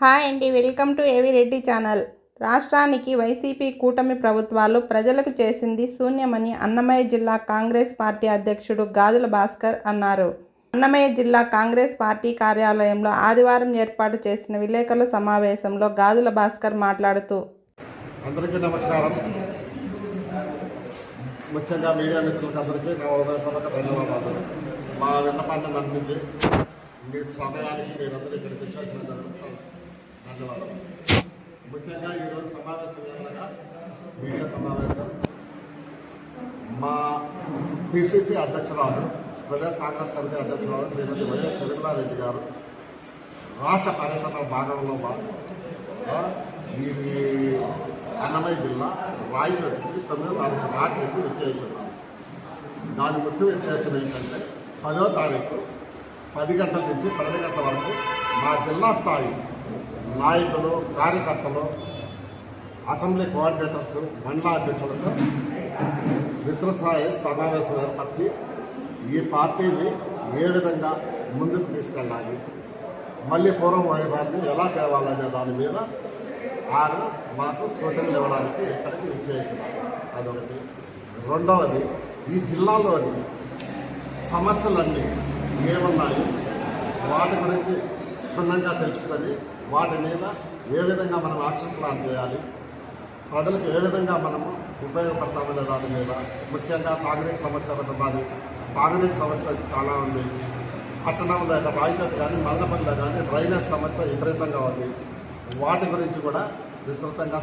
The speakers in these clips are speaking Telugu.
హాయ్ అండి వెల్కమ్ టు ఏవి రెడ్డి ఛానల్. రాష్ట్రానికి వైసీపీ కూటమి ప్రభుత్వాలు ప్రజలకు చేసింది శూన్యమని అన్నమయ్య జిల్లా కాంగ్రెస్ పార్టీ అధ్యక్షుడు గాజుల భాస్కర్ అన్నారు. అన్నమయ్య జిల్లా కాంగ్రెస్ పార్టీ కార్యాలయంలో ఆదివారం ఏర్పాటు చేసిన విలేకరుల సమావేశంలో గాజుల భాస్కర్ మాట్లాడుతూ అందరికీ నమస్కారం. ముఖ్యంగా మీడియా మిత్రులకు అందరికీ నా హృదయపూర్వక ధన్యవాదాలు. మా విన్నపాన్ని మన్నించి మీ సమయానికి మీరందరూ ఇక్కడికి వచ్చేసినందుకు ధన్యవాదాలు. ముఖ్యంగా ఈరోజు సమావేశం ఏమనగా మీడియా సమావేశం. మా పిసిసి అధ్యక్షురాలు ప్రదేశ్ కాంగ్రెస్ కమిటీ అధ్యక్షురాలు శ్రీమతి వైఎస్ షర్మిలారెడ్డి గారు రాష్ట్ర పర్యటన భాగంలో ఇది అన్నమయ్య జిల్లా రాయచోటికి తొమ్మిదో తారీఖు రాత్రికి వచ్చేస్తున్నాం దాని ముఖ్య ఉద్దేశం ఏంటంటే పదో తారీఖు పది గంటల నుంచి పన్నెండు గంటల వరకు మా జిల్లా స్థాయి నాయకులు కార్యకర్తలు అసెంబ్లీ కోఆర్డినేటర్స్ మండల అధ్యక్షులతో విస్తృత స్థాయి సమావేశం ఏర్పరిచి ఈ పార్టీని ఏ విధంగా ముందుకు తీసుకెళ్ళాలి మళ్ళీ పూర్వం వైభవాన్ని ఎలా తేవాలనే దాని మీద ఆయన మాకు సూచనలు ఇవ్వడానికి ఇక్కడికి నిశ్చయించినారు అదొకటి. రెండవది ఈ జిల్లాలోని సమస్యలన్నీ ఏమున్నాయి? వాటి గురించి క్షుణ్ణంగా తెలుసుకొని వాటి మీద ఏ విధంగా మనం యాక్షన్ ప్లాన్ చేయాలి ప్రజలకు ఏ విధంగా మనము ఉపయోగపడతామనే దాని మీద ముఖ్యంగా సాగునీటి సమస్య ఒకటి ఉన్నది. తాగునీటి సమస్య చాలా ఉంది. పట్టణంలో ఇక్కడ రాయచోటి కానీ మల్లపల్లిలో కానీ డ్రైనేజ్ సమస్య విపరీతంగా ఉంది. వాటి గురించి కూడా విస్తృతంగా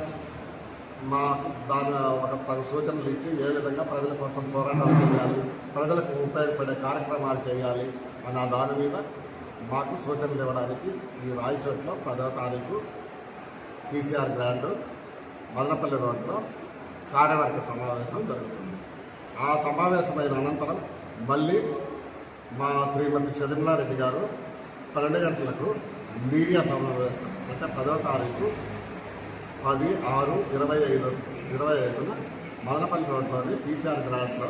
మా దాని ఒక తగు సూచనలు ఇచ్చి ఏ విధంగా ప్రజల కోసం పోరాటాలు చేయాలి ప్రజలకు ఉపయోగపడే కార్యక్రమాలు చేయాలి అన్న దాని మీద మాకు సూచనలు ఇవ్వడానికి ఈ రాయచోట్లో పదో తారీఖు పీసీఆర్ గ్రాండ్ మదనపల్లి రోడ్లో కార్యవర్గ సమావేశం జరుగుతుంది. ఆ సమావేశమైన అనంతరం మళ్ళీ మా శ్రీమతి షర్మిలారెడ్డి గారు పన్నెండు గంటలకు మీడియా సమావేశం అంటే పదో తారీఖు పది ఆరు ఇరవై ఐదు ఇరవై ఐదున మదనపల్లి రోడ్లోని పీసీఆర్ గ్రాండ్లో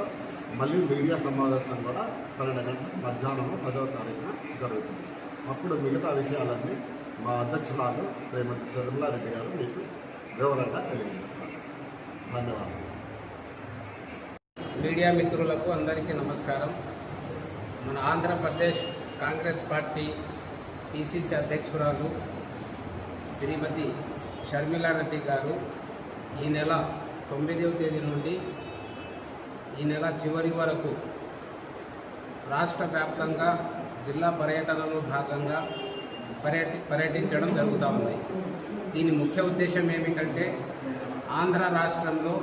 మళ్ళీ మీడియా సమావేశం కూడా పన్నెండు గంటల మధ్యాహ్నం పదవ తారీఖున జరుగుతుంది. అప్పుడు మిగతా విషయాలన్నీ మా అధ్యక్షురాలు శ్రీమతి షర్మిలారెడ్డి గారు మీకు వివరంగా తెలియజేస్తారు. ధన్యవాదాలు మీడియా మిత్రులకు అందరికీ నమస్కారం. మన ఆంధ్రప్రదేశ్ కాంగ్రెస్ పార్టీ పిసిసి అధ్యక్షురాలు శ్రీమతి షర్మిలారెడ్డి గారు ఈ నెల తొమ్మిదవ తేదీ నుండి ఈ నెల చివరి వరకు రాష్ట్ర వ్యాప్తంగా జిల్లా పర్యటనలో భాగంగా పర్యటి పర్యటించడం జరుగుతూ ఉంది. దీని ముఖ్య ఉద్దేశం ఏమిటంటే ఆంధ్ర రాష్ట్రంలో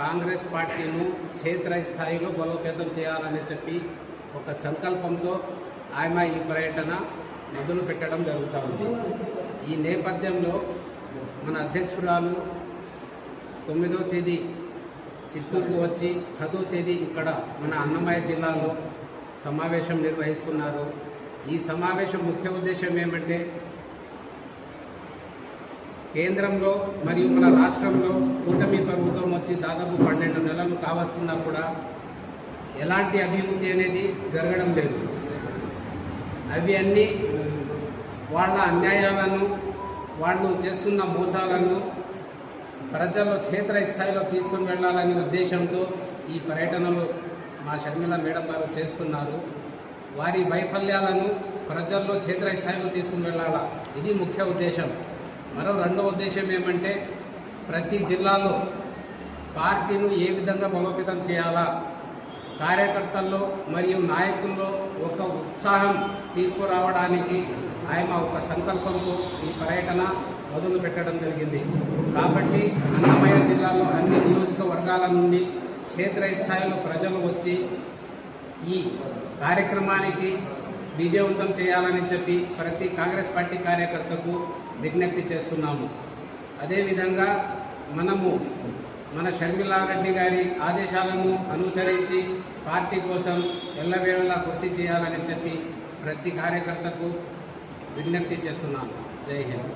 కాంగ్రెస్ పార్టీను క్షేత్రస్థాయిలో బలోపేతం చేయాలని చెప్పి ఒక సంకల్పంతో ఆమె ఈ పర్యటన మొదలు పెట్టడం జరుగుతూ ఉంది. ఈ నేపథ్యంలో మన అధ్యక్షురాలు తొమ్మిదో తేదీ చిత్తూరుకు వచ్చి పదో తేదీ ఇక్కడ మన అన్నమయ్య జిల్లాలో సమావేశం నిర్వహిస్తున్నారు. ఈ సమావేశం ముఖ్య ఉద్దేశం ఏమంటే కేంద్రంలో మరియు మన రాష్ట్రంలో కూటమి ప్రభుత్వం వచ్చి దాదాపు పన్నెండు నెలలు కావస్తున్నా కూడా ఎలాంటి అభివృద్ధి అనేది జరగడం లేదు. అవి అన్నీ వాళ్ళ అన్యాయాలను వాళ్ళు చేస్తున్న మోసాలను ప్రజల్లో క్షేత్రస్థాయిలో తీసుకుని వెళ్ళాలనే ఉద్దేశంతో ఈ పర్యటనలు మా షర్మిల మేడం గారు చేస్తున్నారు. వారి వైఫల్యాలను ప్రజల్లో క్షేత్రస్థాయిలో తీసుకుని వెళ్ళాలా? ఇది ముఖ్య ఉద్దేశం. మరో రెండో ఉద్దేశం ఏమంటే ప్రతి జిల్లాలో పార్టీను ఏ విధంగా బలోపేతం చేయాలా? కార్యకర్తల్లో మరియు నాయకుల్లో ఒక ఉత్సాహం తీసుకురావడానికి ఆయన ఒక సంకల్పంతో ఈ పర్యటన మొదలు పెట్టడం జరిగింది. కాబట్టి అన్నమయ్య జిల్లాలో అన్ని నియోజకవర్గాల నుండి క్షేత్రస్థాయిలో ప్రజలు వచ్చి ఈ కార్యక్రమానికి విజయవంతం చేయాలని చెప్పి ప్రతి కాంగ్రెస్ పార్టీ కార్యకర్తకు విజ్ఞప్తి చేస్తున్నాము. అదేవిధంగా మనము మన షర్మిలారెడ్డి గారి ఆదేశాలను అనుసరించి పార్టీ కోసం ఎల్లవేళలా కృషి చేయాలని చెప్పి ప్రతి కార్యకర్తకు విజ్ఞప్తి చేస్తున్నాను జై హింద్.